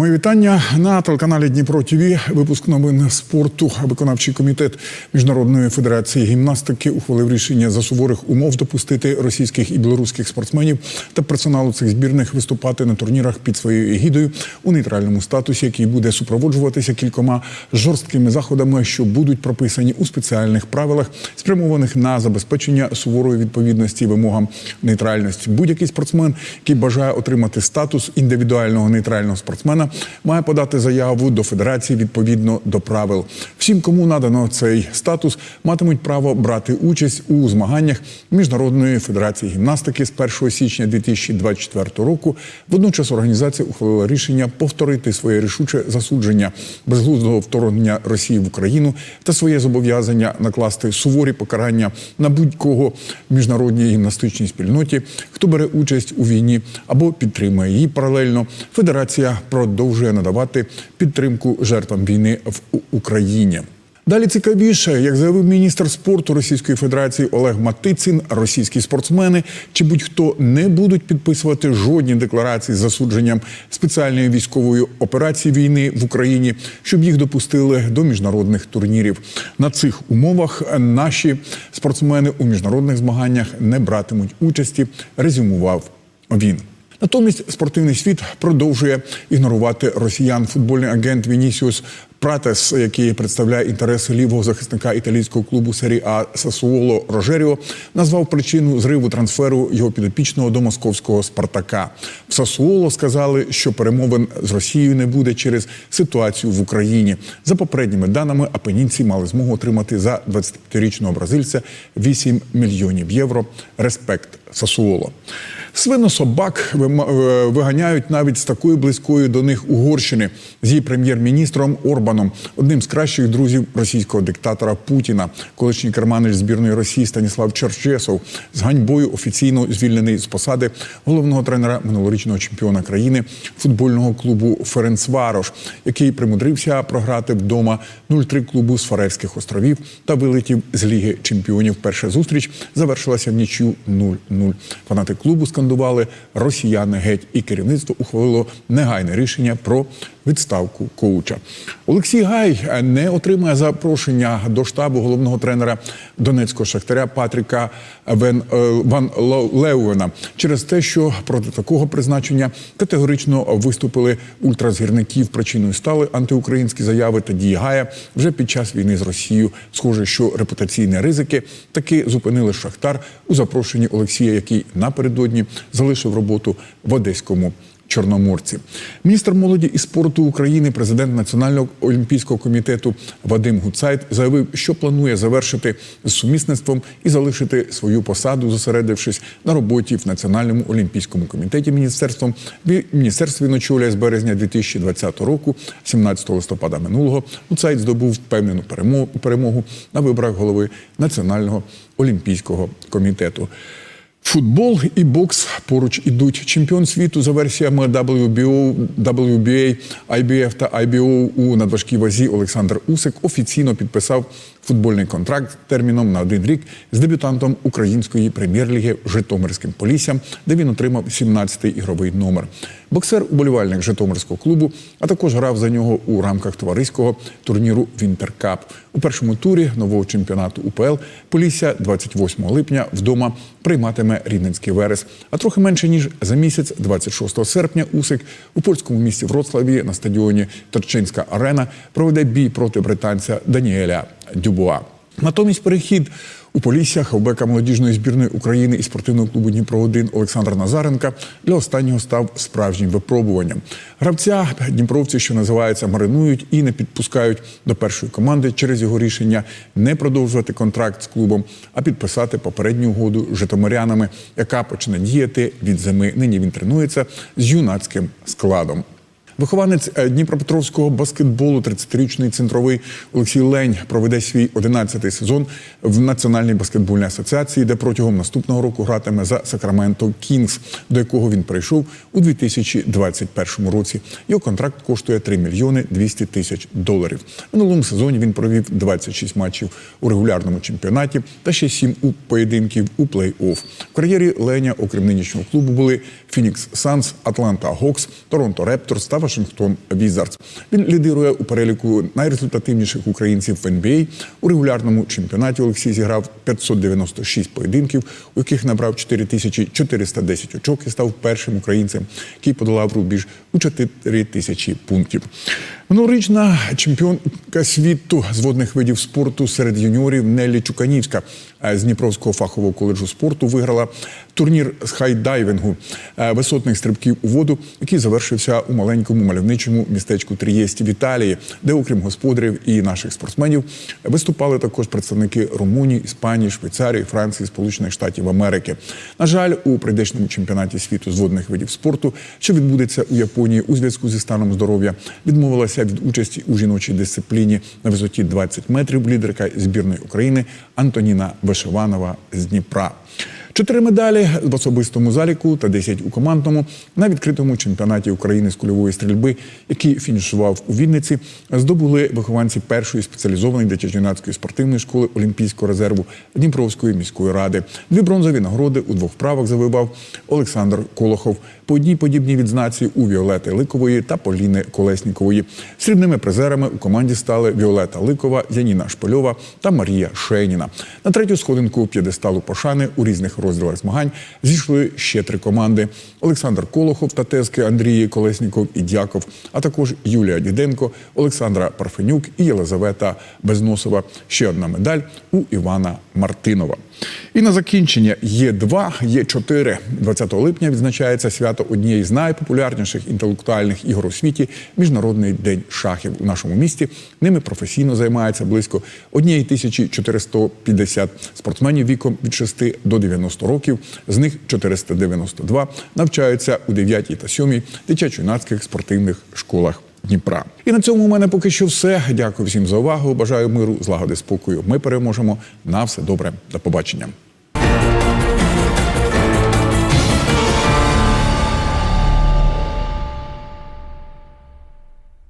Мої вітання на телеканалі Дніпро ТВ. Випуск новин спорту. Виконавчий комітет Міжнародної федерації гімнастики ухвалив рішення за суворих умов допустити російських і білоруських спортсменів та персоналу цих збірних виступати на турнірах під своєю егідою у нейтральному статусі, який буде супроводжуватися кількома жорсткими заходами, що будуть прописані у спеціальних правилах, спрямованих на забезпечення суворої відповідності вимогам нейтральності. Будь-який спортсмен, який бажає отримати статус індивідуального нейтрального спортсмена, має подати заяву до федерації відповідно до правил. Всім, кому надано цей статус, матимуть право брати участь у змаганнях Міжнародної федерації гімнастики з 1 січня 2024 року. Водночас організація ухвалила рішення повторити своє рішуче засудження безглуздого вторгнення Росії в Україну та своє зобов'язання накласти суворі покарання на будь-кого міжнародній гімнастичній спільноті, хто бере участь у війні або підтримує її паралельно. Федерація продовжує надавати підтримку жертвам війни в Україні. Далі цікавіше, як заявив міністр спорту Російської Федерації Олег Матицин, російські спортсмени чи будь-хто не будуть підписувати жодні декларації з засудженням спеціальної військової операції війни в Україні, щоб їх допустили до міжнародних турнірів. На цих умовах наші спортсмени у міжнародних змаганнях не братимуть участі. Резюмував він. Натомість спортивний світ продовжує ігнорувати росіян. Футбольний агент Вінісіус Пратес, який представляє інтереси лівого захисника італійського клубу серії А Сасуоло Рожеріо, назвав причину зриву трансферу його підопічного до московського Спартака. В Сасуоло сказали, що перемовин з Росією не буде через ситуацію в Україні. За попередніми даними, апенінці мали змогу отримати за 25-річного бразильця 8 мільйонів євро. Респект Сасуоло. Свинособак вима- е, виганяють навіть з такої близької до них Угорщини з її прем'єр-міністром Орбаном, одним з кращих друзів російського диктатора Путіна, колишній керманич збірної Росії Станіслав Черчесов з ганьбою офіційно звільнений з посади головного тренера минулорічного чемпіона країни футбольного клубу Ференцварош, який примудрився програти вдома 0-3 клубу з Фарерських островів та вилетів з Ліги чемпіонів. Перша зустріч завершилася в нічю 0-0. Фанати клубу скандували росіяни геть, і керівництво ухвалило негайне рішення про відставку коуча. Олексій Гай не отримає запрошення до штабу головного тренера донецького шахтаря Патріка Вен е, Ван Леуена через те, що проти такого призначення категорично виступили ультразгірників. Причиною стали антиукраїнські заяви та дії Гая вже під час війни з Росією. Схоже, що репутаційні ризики таки зупинили Шахтар у запрошенні Олексія, який напередодні залишив роботу в Одеському. Чорноморці, міністр молоді і спорту України, президент Національного олімпійського комітету Вадим Гуцайт заявив, що планує завершити з сумісництвом і залишити свою посаду, зосередившись на роботі в Національному олімпійському комітеті міністерством. Ві- Міністерство він очолює з березня 2020 року, 17 листопада минулого. Гуцайт здобув впевнену перемо- перемогу на виборах голови Національного олімпійського комітету. Футбол і бокс поруч ідуть. Чемпіон світу за версіями WBO, WBA, IBF та IBO у надважкій вазі Олександр Усик офіційно підписав футбольний контракт терміном на один рік з дебютантом української прем'єр-ліги Житомирським Поліссям, де він отримав 17-й ігровий номер. Боксер уболівальник Житомирського клубу, а також грав за нього у рамках товариського турніру Вінтеркап. У першому турі нового чемпіонату УПЛ Полісся 28 липня вдома прийматиме Рівненський Верес. А трохи менше ніж за місяць, 26 серпня, Усик у польському місті Вроцлаві на стадіоні Торчинська арена проведе бій проти британця Даніеля Дюбуа. Натомість перехід у Полісся хавбека молодіжної збірної України і спортивного клубу Дніпро 1 Олександра Назаренка для останнього став справжнім випробуванням. Гравця дніпровці, що називається, маринують і не підпускають до першої команди через його рішення не продовжувати контракт з клубом, а підписати попередню угоду з житомирянами, яка почне діяти від зими. Нині він тренується з юнацьким складом. Вихованець е, Дніпропетровського баскетболу, 30-річний центровий Олексій Лень проведе свій 11-й сезон в Національній баскетбольній асоціації, де протягом наступного року гратиме за Сакраменто Кінгс, до якого він прийшов у 2021 році. Його контракт коштує 3 мільйони 200 тисяч доларів. В минулому сезоні він провів 26 матчів у регулярному чемпіонаті та ще 7 у поєдинків у плей-офф. В кар'єрі Леня, окрім нинішнього клубу, були Фінікс Санс, Атланта Гокс, Торонто Рептор та Вашингтон Візардс. Він лідирує у переліку найрезультативніших українців в НБА. У регулярному чемпіонаті Олексій зіграв 596 поєдинків, у яких набрав 4410 очок і став першим українцем, який подолав рубіж у 4 тисячі пунктів. Минулорічна чемпіонка світу з водних видів спорту серед юніорів Неллі Чуканівська з Дніпровського фахового коледжу спорту виграла турнір з хайдайвингу е, висотних стрибків у воду, який завершився у маленькому мальовничому містечку Трієсті в Італії, де, окрім господарів і наших спортсменів, виступали також представники Румунії, Іспанії, Швейцарії, Франції, Сполучених Штатів Америки. На жаль, у прийдешньому чемпіонаті світу з водних видів спорту, що відбудеться у Японії у зв'язку зі станом здоров'я, відмовилася від участі у жіночій дисципліні на висоті 20 метрів лідерка збірної України Антоніна Вишиванова з Дніпра. Чотири медалі в особистому заліку та 10 у командному на відкритому чемпіонаті України з кульової стрільби, який фінішував у Вінниці, здобули вихованці першої спеціалізованої дитячо-юнацької спортивної школи Олімпійського резерву Дніпровської міської ради. Дві бронзові нагороди у двох вправах завоював Олександр Колохов. По одній подібній відзнаці у Віолети Ликової та Поліни Колеснікової. Срібними призерами у команді стали Віолета Ликова, Яніна Шпильова та Марія Шеніна. На третю сходинку п'єдесталу пошани у різних розділах змагань зійшли ще три команди: Олександр Колохов та Тески Андрії Колесніков і Дяков, а також Юлія Діденко, Олександра Парфенюк і Єлизавета Безносова. Ще одна медаль у Івана Мартинова. І на закінчення є два, є чотири. 20 липня відзначається свято однієї з найпопулярніших інтелектуальних ігор у світі Міжнародний день шахів у нашому місті. Ними професійно займається близько 1450 спортсменів віком від 6 до 90 років. З них 492 навчаються у 9 та 7 дитячо-юнацьких спортивних школах. Дніпра. І на цьому у мене поки що все. Дякую всім за увагу. Бажаю миру, злагоди, спокою. Ми переможемо. На все добре. До побачення.